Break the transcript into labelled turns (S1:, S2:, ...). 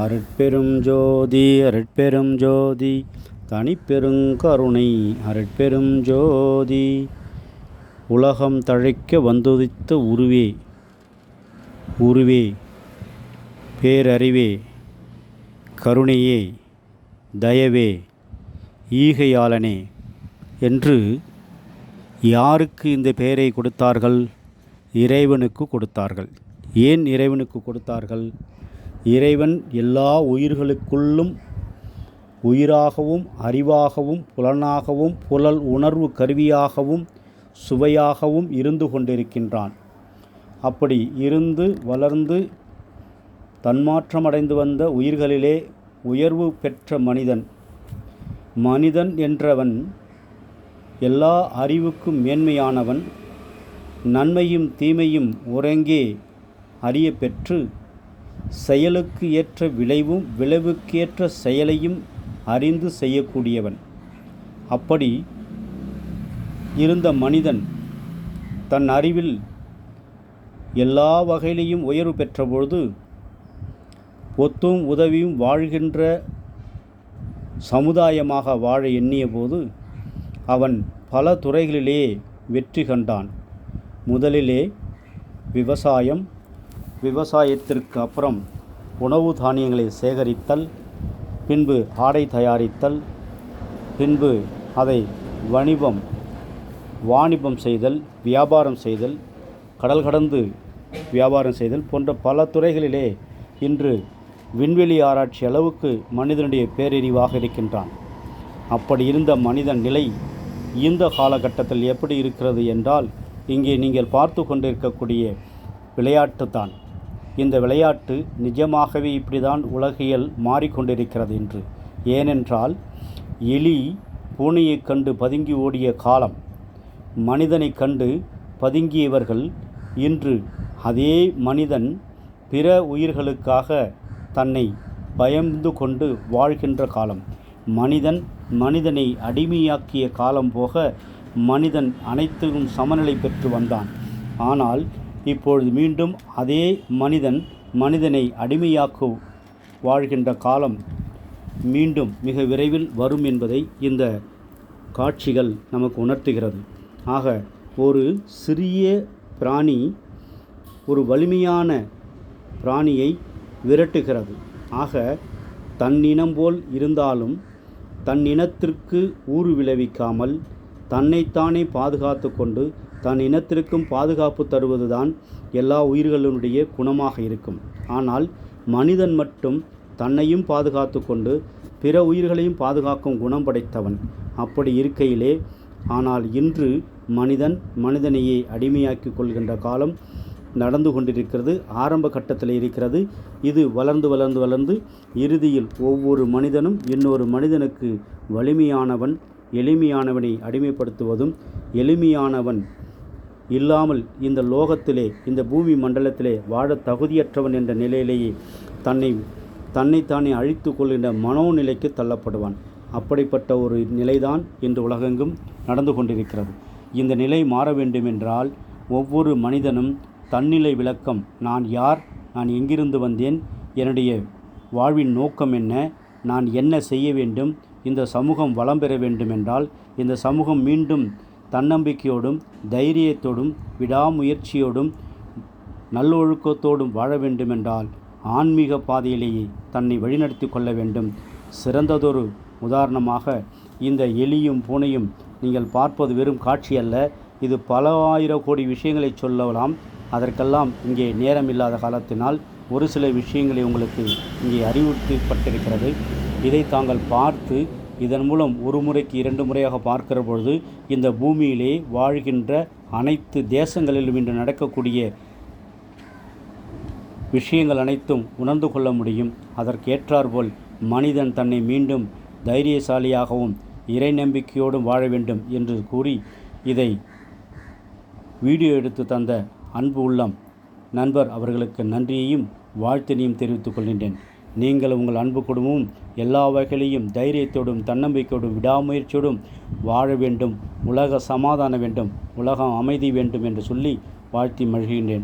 S1: அருட்பெரும் ஜோதி அருட்பெரும் ஜோதி தனிப்பெருங்கருணை அருட்பெரும் ஜோதி உலகம் தழைக்க வந்துதித்த உருவே உருவே பேரறிவே கருணையே தயவே ஈகையாளனே என்று யாருக்கு இந்த பெயரை கொடுத்தார்கள்? இறைவனுக்கு கொடுத்தார்கள். ஏன் இறைவனுக்கு கொடுத்தார்கள்? இறைவன் எல்லா உயிர்களுக்குள்ளும் உயிராகவும் அறிவாகவும் புலனாகவும் புலல் உணர்வு கருவியாகவும் சுவையாகவும் இருந்து கொண்டிருக்கின்றான். அப்படி இருந்து வளர்ந்து தன்மாற்றமடைந்து வந்த உயிர்களிலே உயர்வு பெற்ற மனிதன் மனிதன் என்றவன் எல்லா அறிவுக்கும் மேன்மையானவன் நன்மையும் தீமையும் உறங்கே அறிய பெற்று செயலுக்கு ஏற்ற விளைவும் விளைவுக்கேற்ற செயலையும் அறிந்து செய்யக்கூடியவன். அப்படி இருந்த மனிதன் தன் அறிவில் எல்லா வகையிலையும் உயர்வு பெற்றபொழுது ஒத்தும் உதவியும் வாழ்கின்ற சமுதாயமாக வாழ எண்ணிய போது அவன் பல துறைகளிலே வெற்றி கண்டான். முதலிலே விவசாயம் விவசாயத்திற்கு அப்புறம் உணவு தானியங்களை சேகரித்தல் பின்பு ஆடை தயாரித்தல் பின்பு அதை வணிபம் வாணிபம் செய்தல் வியாபாரம் செய்தல் கடல் கடந்து வியாபாரம் செய்தல் போன்ற பல துறைகளிலே இன்று விண்வெளி ஆராய்ச்சி அளவுக்கு மனிதனுடைய பேரறிவாக இருக்கின்றான். அப்படி இருந்த மனிதன் நிலை இந்த காலகட்டத்தில் எப்படி இருக்கிறது என்றால் இங்கே நீங்கள் பார்த்து கொண்டிருக்கக்கூடிய விளையாட்டு தான் இந்த விளையாட்டு நிஜமாகவே இப்படிதான் உலகியல் மாறிக்கொண்டிருக்கிறது என்று. ஏனென்றால் எலி பூனையைக் கண்டு பதுங்கி ஓடிய காலம் மனிதனைக் கண்டு பதுங்கியவர்கள் இன்று அதே மனிதன் பிற உயிர்களுக்காக தன்னை பயந்து கொண்டு வாழ்கின்ற காலம். மனிதன் மனிதனை அடிமையாக்கிய காலம் போக மனிதன் அனைத்தும் சமநிலை பெற்று வந்தான். ஆனால் இப்பொழுது மீண்டும் அதே மனிதன் மனிதனை அடிமையாக்க வாழ்கின்ற காலம் மீண்டும் மிக விரைவில் வரும் என்பதை இந்த காட்சிகள் நமக்கு உணர்த்துகிறது. ஆக ஒரு சிறிய பிராணி ஒரு வலிமையான பிராணியை விரட்டுகிறது. ஆக தன்னினம் போல் இருந்தாலும் தன் இனத்திற்கு ஊறு விளைவிக்காமல் தன்னைத்தானே பாதுகாத்து கொண்டு தன் இனத்திற்கும் பாதுகாப்பு தருவதுதான் எல்லா உயிர்களினுடைய குணமாக இருக்கும். ஆனால் மனிதன் மட்டும் தன்னையும் பாதுகாத்து கொண்டு பிற உயிர்களையும் பாதுகாக்கும் குணம் படைத்தவன் அப்படி இருக்கையிலே ஆனால் இன்று மனிதன் மனிதனையே அடிமையாக்கி கொள்கின்ற காலம் நடந்து கொண்டிருக்கிறது ஆரம்ப கட்டத்தில் இருக்கிறது. இது வளர்ந்து வளர்ந்து வளர்ந்து இறுதியில் ஒவ்வொரு மனிதனும் இன்னொரு மனிதனுக்கு வலிமையானவன் எளிமையானவனை அடிமைப்படுத்துவதும் எளிமையானவன் இல்லாமல் இந்த லோகத்திலே இந்த பூமி மண்டலத்திலே வாழ தகுதியற்றவன் என்ற நிலையிலேயே தன்னை தன்னைத்தானே அழித்து கொள்கின்ற மனோநிலைக்கு தள்ளப்படுவான். அப்படிப்பட்ட ஒரு நிலைதான் இன்று உலகெங்கும் நடந்து கொண்டிருக்கிறது. இந்த நிலை மாற வேண்டுமென்றால் ஒவ்வொரு மனிதனும் தன்னிலை விளக்கம் நான் யார்? நான் எங்கிருந்து வந்தேன்? என்னுடைய வாழ்வின் நோக்கம் என்ன? நான் என்ன செய்ய வேண்டும்? இந்த சமூகம் வளம் பெற வேண்டுமென்றால் இந்த சமூகம் மீண்டும் தன்னம்பிக்கையோடும் தைரியத்தோடும் விடாமுயற்சியோடும் நல்லொழுக்கத்தோடும் வாழ வேண்டுமென்றால் ஆன்மீக பாதையிலேயே தன்னை வழிநடத்தி கொள்ள வேண்டும். சிறந்ததொரு உதாரணமாக இந்த எலியும் பூனையும் நீங்கள் பார்ப்பது வெறும் காட்சி அல்ல இது பல ஆயிரம் கோடி விஷயங்களை சொல்லலாம். அதற்கெல்லாம் இங்கே நேரம் இல்லாத காலத்தினால் ஒரு சில விஷயங்களை உங்களுக்கு இங்கே அறிவுறுத்தப்பட்டிருக்கிறது. இதை தாங்கள் பார்த்து இதன் மூலம் ஒரு முறைக்கு இரண்டு முறையாக பார்க்கிற பொழுது இந்த பூமியிலே வாழ்கின்ற அனைத்து தேசங்களிலும் இன்று நடக்கக்கூடிய விஷயங்கள் அனைத்தும் உணர்ந்து கொள்ள முடியும். அதற்கேற்றாற்போல் மனிதன் தன்னை மீண்டும் தைரியசாலியாகவும் இறை நம்பிக்கையோடும் வாழ வேண்டும் என்று கூறி இதை வீடியோ எடுத்து தந்த அன்பு உள்ளம் நண்பர் அவர்களுக்கு நன்றியையும் வாழ்த்தினையும் தெரிவித்துக் கொள்கின்றேன். நீங்கள் உங்கள் அன்பு குடும்பமும் எல்லா வகையிலையும் தைரியத்தோடும் தன்னம்பிக்கையோடும் விடாமுயற்சியோடும் வாழ வேண்டும். உலக சமாதானம் வேண்டும். உலகம் அமைதி வேண்டும் என்று சொல்லி வாழ்த்தி மகிழ்கின்றேன்.